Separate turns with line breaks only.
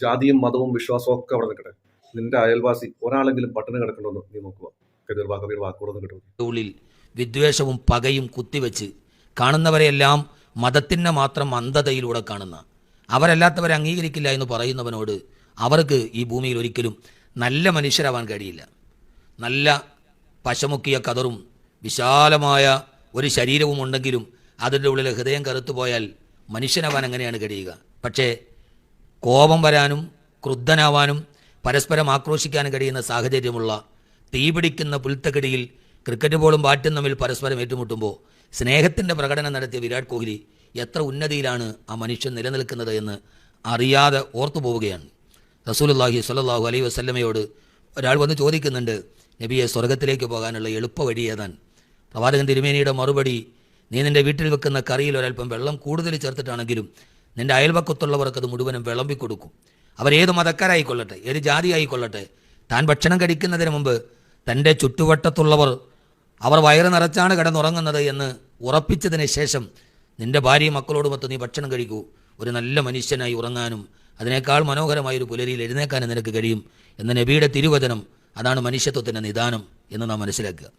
ജാതിയും മതവും വിശ്വാസവും ഒക്കെ അവിടെ നിൽക്കട്ടെ. നിന്റെ അയൽവാസി ഒരാളെങ്കിലും പട്ടിണി കിടക്കണമെന്ന് നീ നോക്കുക. കരുതൽ വാ കബീർ വാക്കുകൂടെ കിട്ടും
ഉള്ളിൽ വിദ്വേഷവും പകയും കുത്തിവെച്ച് കാണുന്നവരെയെല്ലാം മതത്തിന്റെ മാത്രം അന്ധതയിലൂടെ കാണുന്ന അവരല്ലാത്തവരെ അംഗീകരിക്കില്ല എന്ന് പറയുന്നവനോട് അവർക്ക് ഈ ഭൂമിയിൽ ഒരിക്കലും നല്ല മനുഷ്യരാവാൻ കഴിയില്ല. നല്ല പശമുക്കിയ കതറും വിശാലമായ ഒരു ശരീരവും ഉണ്ടെങ്കിലും അതിന്റെ ഉള്ളിൽ ഹൃദയം കറുത്തുപോയാൽ മനുഷ്യനാവാൻ എങ്ങനെയാണ് കഴിയുക? പക്ഷേ കോപം വരാനും ക്രുദ്ധനാവാനും പരസ്പരം ആക്രോശിക്കാനും കഴിയുന്ന സാഹചര്യമുള്ള തീപിടിക്കുന്ന പുൽത്തകടിയിൽ ക്രിക്കറ്റ് ബോളും ബാറ്റും തമ്മിൽ പരസ്പരം ഏറ്റുമുട്ടുമ്പോൾ സ്നേഹത്തിന്റെ പ്രകടനം നടത്തിയ വിരാട് കോഹ്ലി എത്ര ഉന്നതിയിലാണ് ആ മനുഷ്യൻ നിലനിൽക്കുന്നത് എന്ന് അറിയാതെ ഓർത്തു പോവുകയാണ് റസൂലുല്ലാഹി സ്വല്ലല്ലാഹു അലൈ വസല്ലമയോട് ഒരാൾ വന്ന് ചോദിക്കുന്നുണ്ട് നബിയെ സ്വർഗത്തിലേക്ക് പോകാനുള്ള എളുപ്പ വഴി ഏതാൻ? പ്രവാചകൻ തിരുമേനിയുടെ മറുപടി നീ നിന്റെ വീട്ടിൽ വെക്കുന്ന കറിയിൽ ഒരൽപ്പം വെള്ളം കൂടുതൽ ചേർത്തിട്ടാണെങ്കിലും നിന്റെ അയൽവക്കത്തുള്ളവർക്ക് അത് മുഴുവനും വിളമ്പി കൊടുക്കും. അവരേത് മതക്കാരായിക്കൊള്ളട്ടെ ഏത് ജാതി ആയിക്കൊള്ളട്ടെ താൻ ഭക്ഷണം കഴിക്കുന്നതിന് മുമ്പ് തന്റെ ചുറ്റുവട്ടത്തുള്ളവർ അവർ വയറ് നിറച്ചാണ് കിടന്നുറങ്ങുന്നത് എന്ന് ഉറപ്പിച്ചതിന് ശേഷം നിന്റെ ഭാര്യയും മക്കളോടുമൊത്ത് നീ ഭക്ഷണം കഴിക്കൂ. ഒരു നല്ല മനുഷ്യനായി ഉറങ്ങാനും അതിനേക്കാൾ മനോഹരമായ ഒരു പുലരിയിൽ എഴുന്നേക്കാനും നിനക്ക് കഴിയും എന്ന നബിയുടെ തിരുവചനം അതാണ് മനുഷ്യത്വത്തിന്റെ നിദാനം എന്ന് നാം മനസ്സിലാക്കുക.